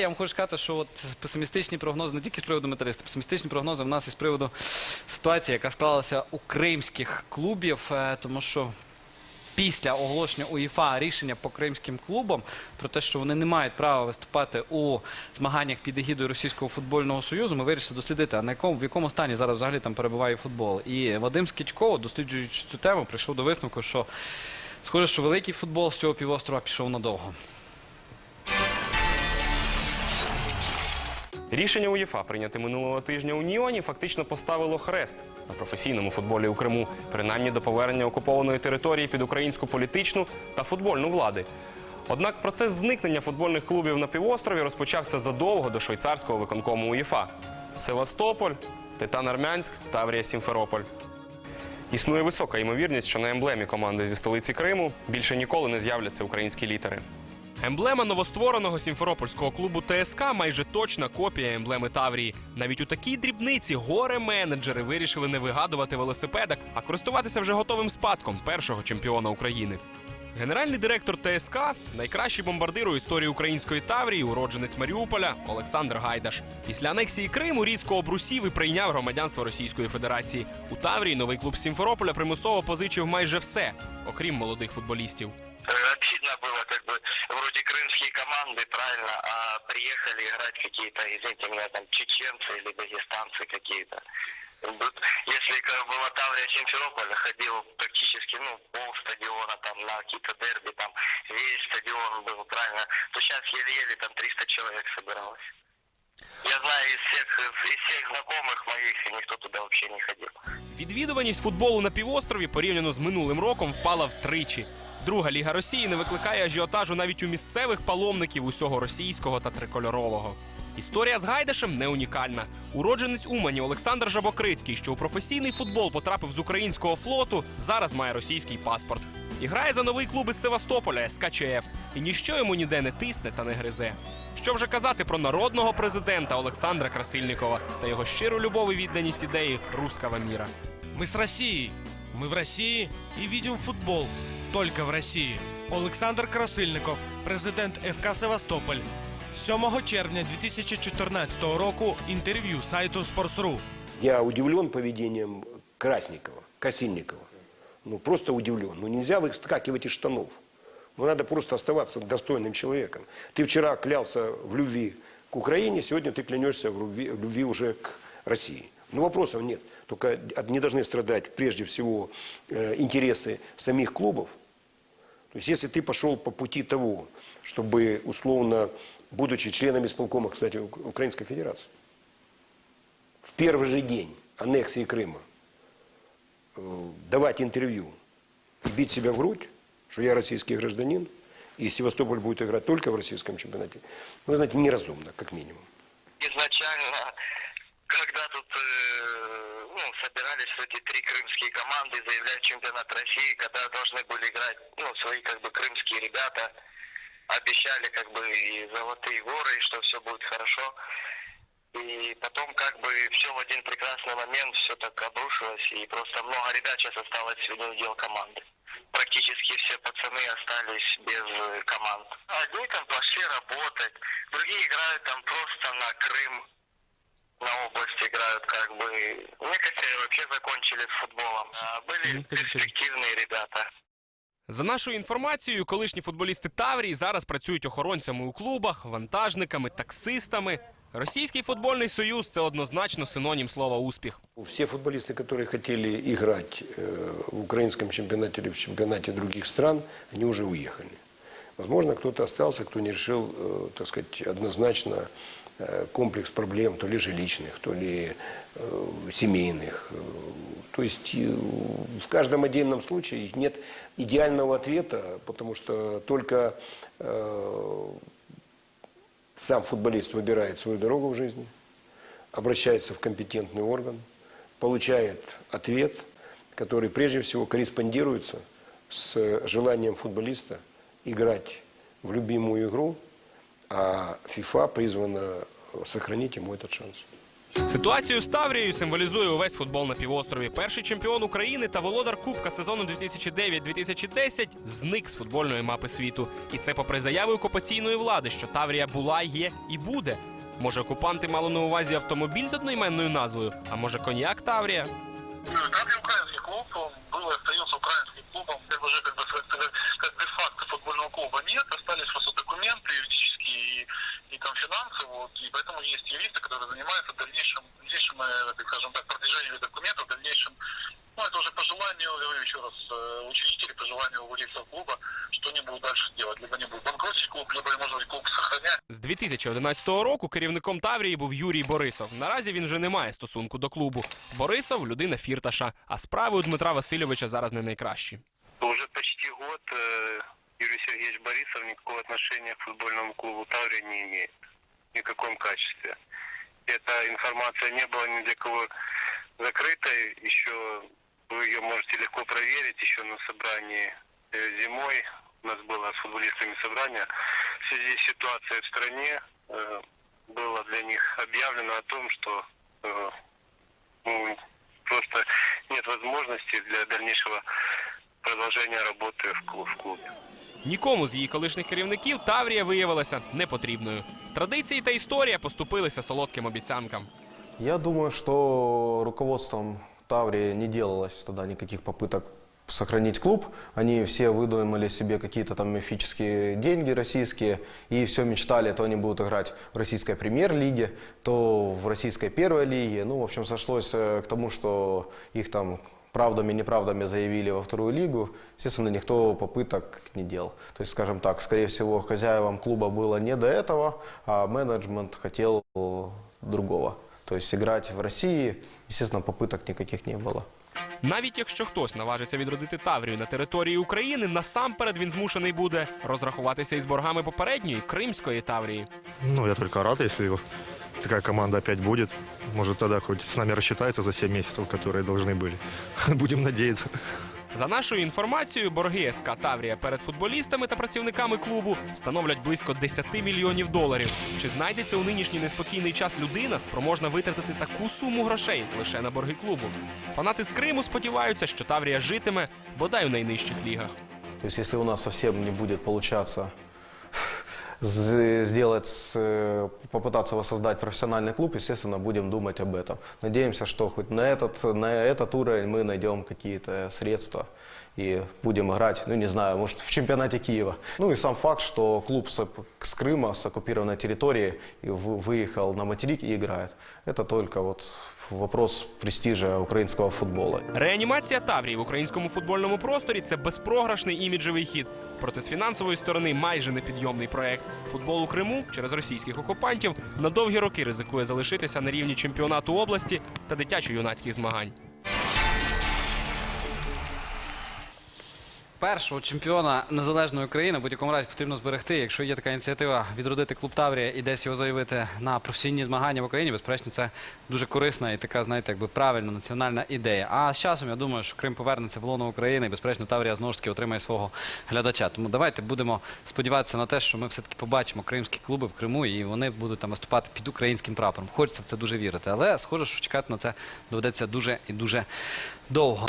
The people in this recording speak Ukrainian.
Я вам хочу сказати, що от песимістичні прогнози не тільки з приводу металіста, песимістичні прогнози в нас і з приводу ситуації, яка склалася у кримських клубів, е, тому що після оголошення УЄФА рішення по кримським клубам про те, що вони не мають права виступати у змаганнях під егідою Російського футбольного союзу, ми вирішили дослідити, а на якому в якому стані зараз взагалі там перебуває футбол. І Вадим Скічко, досліджуючи цю тему, прийшов до висновку, що схоже, що великий футбол з цього півострова пішов надовго. Рішення УЄФА, прийняте минулого тижня у Ніоні, фактично поставило хрест на професійному футболі у Криму, принаймні до повернення окупованої території під українську політичну та футбольну влади. Однак процес зникнення футбольних клубів на півострові розпочався задовго до швейцарського виконкому УЄФА. Севастополь, Титан Армянськ, Таврія Сімферополь. Існує висока ймовірність, що на емблемі команди зі столиці Криму більше ніколи не з'являться українські літери. Емблема новоствореного сімферопольського клубу ТСК майже точна копія емблеми Таврії. Навіть у такій дрібниці горе-менеджери вирішили не вигадувати велосипедок, а користуватися вже готовим спадком першого чемпіона України. Генеральний директор ТСК, найкращий бомбардир у історії української Таврії, уродженець Маріуполя Олександр Гайдаш. Після анексії Криму різко обрусів і прийняв громадянство Російської Федерації. У Таврії новий клуб Сімферополя примусово позичив майже все, окрім молодих футболістів крымские команды, правильно, а приехали играть какие-то, извините меня, там, чеченцы или дагестанцы какие-то. Вот Если как была Таврия Симферополя, ходил практически, ну, пол стадиона, там, на какие-то дерби, там, весь стадион был, правильно, то сейчас еле-еле там 300 человек собиралось. Я знаю из всех, из всех знакомых моих, и никто туда вообще не ходил. Відвідуваність футболу на півострові порівняно з минулим роком впала втричі. Друга ліга Росії не викликає ажіотажу навіть у місцевих паломників усього російського та трикольорового. Історія з Гайдашем не унікальна. Уродженець Умані Олександр Жабокрицький, що у професійний футбол потрапив з українського флоту, зараз має російський паспорт. І грає за новий клуб із Севастополя СКЧФ. І ніщо йому ніде не тисне та не гризе. Що вже казати про народного президента Олександра Красильникова та його щиру любов і відданість ідеї руского міра. Мы с Россией. Мы в России и видим футбол Только в России. Олександр Красильников, президент ФК Севастополь. 7 червня 2014 року інтерв'ю сайту Sports.ru. Я удивлен поведением Красникова, Косильникова. Ну, просто удивлен. Ну, нельзя выскакивать из штанов. Ну, надо просто оставаться достойным человеком. Ты вчера клялся в любви к Украине, сегодня ты клянешься в любви, в любви уже к России. Ну, вопросов нет. Только не должны страдать прежде всего э, интересы самих клубов. То есть, если ты пошел по пути того, чтобы, условно, будучи членом исполкома, кстати, Ук- Украинской Федерации, в первый же день аннексии Крыма э, давать интервью и бить себя в грудь, что я российский гражданин, и Севастополь будет играть только в российском чемпионате, ну, знаете, неразумно, как минимум. изначально, когда тут э, ну, собирались эти три крымские команды заявлять чемпионат России, когда должны были играть ну, свои как бы крымские ребята, обещали как бы и золотые горы, и что все будет хорошо. И потом как бы все в один прекрасный момент все так обрушилось, и просто много ребят сейчас осталось в удел команды. Практически все пацаны остались без э, команд. Одни там пошли работать, другие играют там просто на Крым, на область играют как бы. Некоторые вообще закончили с футболом. А были перспективные ребята. За нашою інформацією, колишні футболісти Таврії зараз працюють охоронцями у клубах, вантажниками, таксистами. Російський футбольний союз це однозначно синонім слова успіх. Все футболисты, которые хотели играть э, в украинском чемпионате или в чемпионате других стран, они уже уехали. Возможно, кто-то остался, кто не решил, э, так сказать, однозначно э, комплекс проблем, то ли жилищных, то ли э, семейных. Э, То есть э, в каждом отдельном случае нет идеального ответа, потому что только э, сам футболист выбирает свою дорогу в жизни, обращается в компетентный орган, получает ответ, который прежде всего корреспондируется с желанием футболиста играть в любимую игру, а ФИФА призвана сохранить ему этот шанс. Ситуацію з Таврією символізує увесь футбол на півострові. Перший чемпіон України та володар Кубка сезону 2009-2010 зник з футбольної мапи світу. І це попри заяви окупаційної влади, що Таврія була, є і буде. Може, окупанти мали на увазі автомобіль з одноіменною назвою, а може коньяк Таврія? Давний украинский клуб, он был и остается украинским клубом, как уже как бы как, как де-факто футбольного клуба нет, остались просто документы юридические и, и там финансы, вот, и поэтому есть юристы, которые занимаются дальнейшим, дальнейшим, э, так скажем так, продвижением документов, дальнейшим, ну, это уже по желанию, говорю еще раз, э, учредителей, по желанию владельцев клуба, что они будут дальше делать. Либо они будут банкротить клуб, либо, может быть, клуб сохранять. З 2011 року керівником Таврії був Юрій Борисов. Наразі він вже не має стосунку до клубу. Борисов людина фірташа, а справи у Дмитра Васильовича зараз не найкращі. Уже почти год э, Юрий Сергеевич Борисов никакого отношения к футбольному клубу Таврия не имеет. В каком качестве. Эта информация не была ни для кого закрытой. Еще вы ее можете легко проверить. Еще на собрании э, зимой у нас было с футболистами собрание. В связи с ситуацией в стране э, было для них объявлено о том, что э, ну, просто нет возможности для дальнейшего продолжения работы в клубе. Нікому з її колишніх керівників Таврія виявилася непотрібною. Традиції та історія поступилися солодким обіцянкам. Я думаю, что руководством Таврии не делалось тогда никаких попыток сохранить клуб. Они все выдумали себе какие-то там мифические деньги российские и все мечтали, то они будут играть в российской премьер-лиге, то в российской первой лиге. Ну, в общем, сошлось э, к тому, что их там правдами и неправдами заявили во вторую лигу, естественно, никто попыток не делал. То есть, скажем так, скорее всего, хозяевам клуба было не до этого, а менеджмент хотел э, другого. То есть играть в России, естественно, попыток никаких не было. Навіть якщо хтось наважиться відродити Таврію на території України, насамперед він змушений буде розрахуватися із боргами попередньої Кримської Таврії. Ну, я только рад, если такая команда опять будет. Может, тогда хоть с нами рассчитается за 7 месяцев, которые должны были. Будем надеяться. За нашою інформацією, борги СК Таврія перед футболістами та працівниками клубу становлять близько 10 мільйонів доларів. Чи знайдеться у нинішній неспокійний час людина, спроможна витратити таку суму грошей лише на борги клубу? Фанати з Криму сподіваються, що Таврія житиме бодай у найнижчих лігах. То есть если у нас совсем не будет получаться з- сделать, с- э, попытаться воссоздать профессиональный клуб, естественно, будем думать об этом. Надеемся, что хоть на этот, на этот уровень мы найдем какие-то средства и будем играть, ну не знаю, может в чемпионате Киева. Ну и сам факт, что клуб с, с Крыма, с оккупированной территории, и вы- выехал на материк и играет, это только вот вопрос престижа українського футболу. Реанімація Таврії в українському футбольному просторі це безпрограшний іміджевий хід. Проте з фінансової сторони майже непідйомний проект. Футбол у Криму через російських окупантів на довгі роки ризикує залишитися на рівні чемпіонату області та дитячо-юнацьких змагань. Першого чемпіона незалежної України будь-якому разі потрібно зберегти. Якщо є така ініціатива відродити клуб Таврія і десь його заявити на професійні змагання в Україні, безперечно, це дуже корисна і така, знаєте, якби правильна національна ідея. А з часом я думаю, що Крим повернеться в лоно України, і безперечно Таврія знову ж таки отримає свого глядача. Тому давайте будемо сподіватися на те, що ми все-таки побачимо кримські клуби в Криму, і вони будуть там виступати під українським прапором. Хочеться в це дуже вірити, але схоже, що чекати на це доведеться дуже і дуже довго.